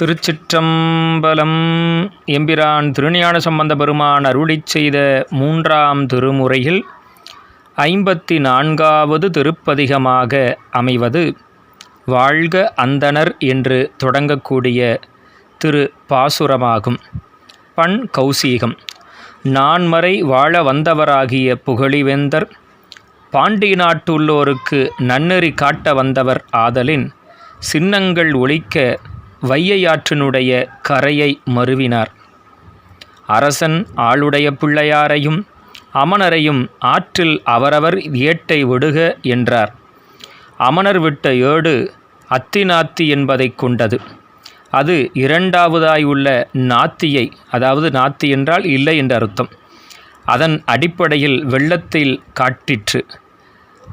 திருச்சிற்றம்பலம். எம்பிரான் திருஞான சம்பந்த பெருமான் அருளிச் செய்த மூன்றாம் திருமுறையில் ஐம்பத்தி நான்காவது திருப்பதிகமாக அமைவது வாழ்க அந்தணர் என்று தொடங்கக்கூடிய திரு பாசுரமாகும் பண் கௌசீகம். நான்மறை வாழ வந்தவராகிய புகழிவேந்தர் பாண்டி நாட்டுள்ளோருக்கு நன்னெறி காட்ட வந்தவர் ஆதலின் சின்னங்கள் ஒழிக்க வையையாற்றினுடைய கரையை மருவினார். அரசன் ஆளுடைய பிள்ளையாரையும் அமணரையும் ஆற்றில் அவரவர் ஏட்டை விடுக என்றார். அமணர் விட்ட ஏடு அத்திநாத்தி என்பதைக் கொண்டது. அது இரண்டாவதாய் உள்ள நாத்தியை அதாவது நாத்தி என்றால் இல்லை என்ற அர்த்தம். அதன் அடிப்படையில் வெள்ளத்தில் காட்டிற்று.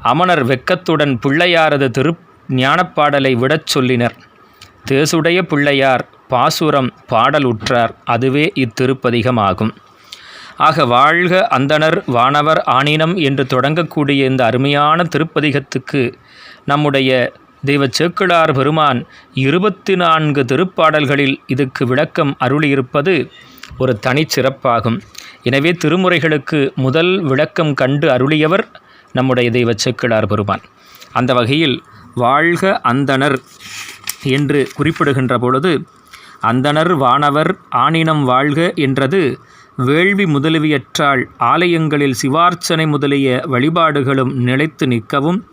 அமணர் வெக்கத்துடன் பிள்ளையாரது திரு ஞானப்பாடலை விடச் சொல்லினர். தேசுடைய பிள்ளையார் பாசுரம் பாடல் உற்றார் அதுவே இத்திருப்பதிகமாகும். ஆக வாழ்க அந்தணர் வானவர் ஆணினம் என்று தொடங்கக்கூடிய இந்த அருமையான திருப்பதிகத்துக்கு நம்முடைய தெய்வ சேக்கிழார் பெருமான் இருபத்தி நான்கு திருப்பாடல்களில் இதுக்கு விளக்கம் அருளியிருப்பது ஒரு தனிச்சிறப்பாகும் எனவே திருமுறைகளுக்கு முதல் விளக்கம் கண்டு அருளியவர் நம்முடைய தெய்வ சேக்கிழார் பெருமான். அந்த வகையில் வாழ்க அந்தணர். என்று குறிப்பிடுகின்ற பொழுது அந்தணர் வானவர் ஆணினம் வாழ்க என்றது வேள்வி முதலியற்றால் ஆலயங்களில் சிவார்ச்சனை முதலிய வழிபாடுகளும் நிலைத்து நிற்கவும்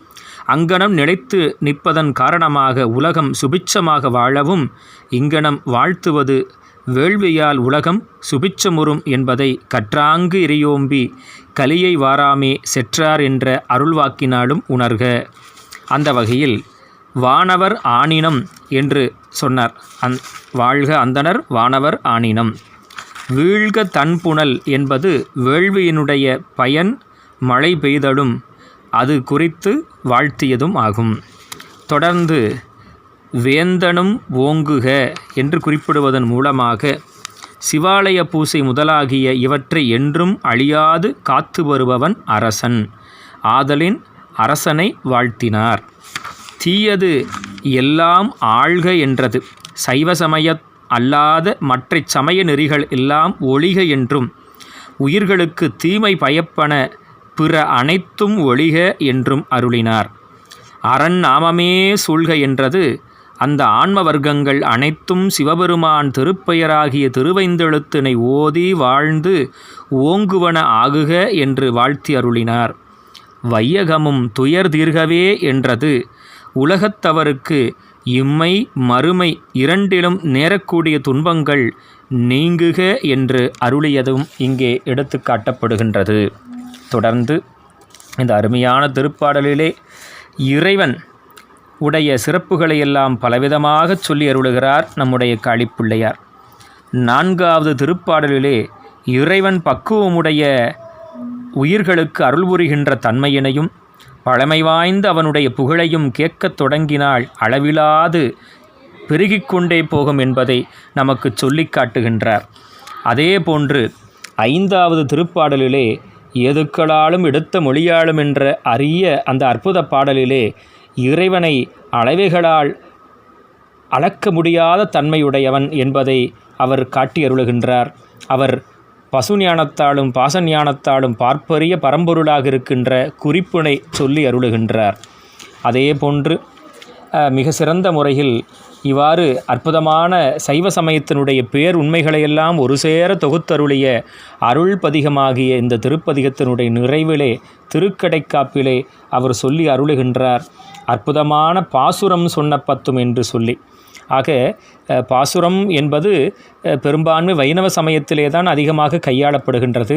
அங்கனம் நிலைத்து நிற்பதன் காரணமாக உலகம் சுபிட்சமாக வாழவும் இங்கனம் வாழ்த்துவது வேள்வியால் உலகம் சுபிச்சமுறும் என்பதை கற்றாங்கு இறையோம்பி கலியை வாராமே செற்றார் என்ற அருள்வாக்கினாலும் உணர்க. அந்த வகையில் வானவர் ஆணினம் என்று சொன்னார். அந் வாழ்க அந்தனர் வானவர் ஆணினம் வீழ்க தன்புணல் என்பது வேள்வியினுடைய பயன் மழை பெய்தலும் அது குறித்து வாழ்த்தியதும் ஆகும். தொடர்ந்து வேந்தனும் ஓங்குக என்று குறிப்பிடுவதன் மூலமாக சிவாலய பூசை முதலாகிய இவற்றை என்றும் அழியாது காத்து வருபவன் அரசன். ஆதலின் அரசனை வாழ்த்தினார். தீயது எல்லாம் ஆழ்க என்றது. சைவ சமய அல்லாத மற்ற சமய நெறிகள் எல்லாம் ஒழிக என்றும் உயிர்களுக்கு தீமை பயப்பன பிற அனைத்தும் ஒழிக என்றும் அருளினார். அரண் நாமமே சூழ்க என்றது அந்த ஆன்ம வர்க்கங்கள் அனைத்தும் சிவபெருமான் திருப்பெயராகிய திருவைந்தெழுத்தினை ஓதி வாழ்ந்து ஓங்குவன ஆகுக என்று வாழ்த்தி அருளினார். வையகமும் துயர் தீர்கவே என்றது உலகத்தவருக்கு இம்மை மறுமை இரண்டிலும் நேரக்கூடிய துன்பங்கள் நீங்குக என்று அருளியதும் இங்கே எடுத்து காட்டப்படுகின்றது. தொடர்ந்து இந்த அருமையான திருப்பாடலிலே இறைவன் உடைய சிறப்புகளை எல்லாம் பலவிதமாக சொல்லி அருளுகிறார் நம்முடைய காளிப்பிள்ளையார். நான்காவது திருப்பாடலிலே இறைவன் பக்குவமுடைய உயிர்களுக்கு அருள் புரிகின்ற தன்மையினையும் பழமை வாய்ந்த அவனுடைய புகழையும் கேட்கத் தொடங்கினால் அளவிலாது பெருகிக்கொண்டே போகும் என்பதை நமக்கு சொல்லி காட்டுகின்றார். அதே போன்று ஐந்தாவது திருப்பாடலிலே எதுக்களாலும் எடுத்த மொழியாலும் என்ற அரிய அந்த அற்புத பாடலிலே இறைவனை அளவைகளால் அளக்க முடியாத தன்மையுடையவன் என்பதை அவர் காட்டியருளுகின்றார். அவர் பசு ஞானத்தாலும் பாச ஞானத்தாலும் பார்ப்பரிய பரம்பொருளாக இருக்கின்ற குறிப்பினை சொல்லி அருளுகின்றார். அதே போன்று மிக சிறந்த முறையில் இவ்வாறு அற்புதமான சைவ சமயத்தினுடைய பேர் உண்மைகளையெல்லாம் ஒரு சேர தொகுத்தருளிய அருள் பதிகமாகிய இந்த திருப்பதிகத்தினுடைய நிறைவிலே திருக்கடைக்காப்பிலே அவர் சொல்லி அருளுகின்றார். அற்புதமான பாசுரம் சொன்ன பத்தும் என்று சொல்லி. ஆக பாசுரம் என்பது பெரும்பான்மை வைணவ சமயத்திலே தான் அதிகமாக கையாளப்படுகின்றது.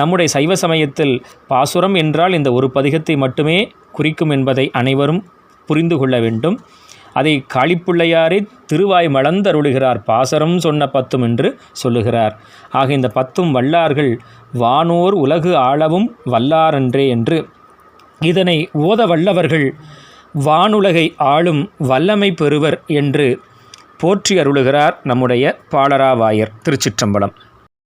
நம்முடைய சைவ சமயத்தில் பாசுரம் என்றால் இந்த ஒரு பதிகத்தை மட்டுமே குறிக்கும் என்பதை அனைவரும் புரிந்து கொள்ள வேண்டும். அதை காளிப்பிள்ளையாரே திருவாய் மலர்ந்தருளுகிறார் பாசரம் சொன்ன பத்தும் என்று சொல்லுகிறார். ஆக இந்த பத்தும் வல்லார்கள் வானோர் உலகு ஆளவும் வல்லாரன்றே என்று இதனை ஓத வல்லவர்கள் வானுலகை ஆளும் வல்லமை பெறுவர் என்று போற்றி அருளுகிறார் நம்முடைய பாலராவாயர் திருச்சிற்றம்பலம்.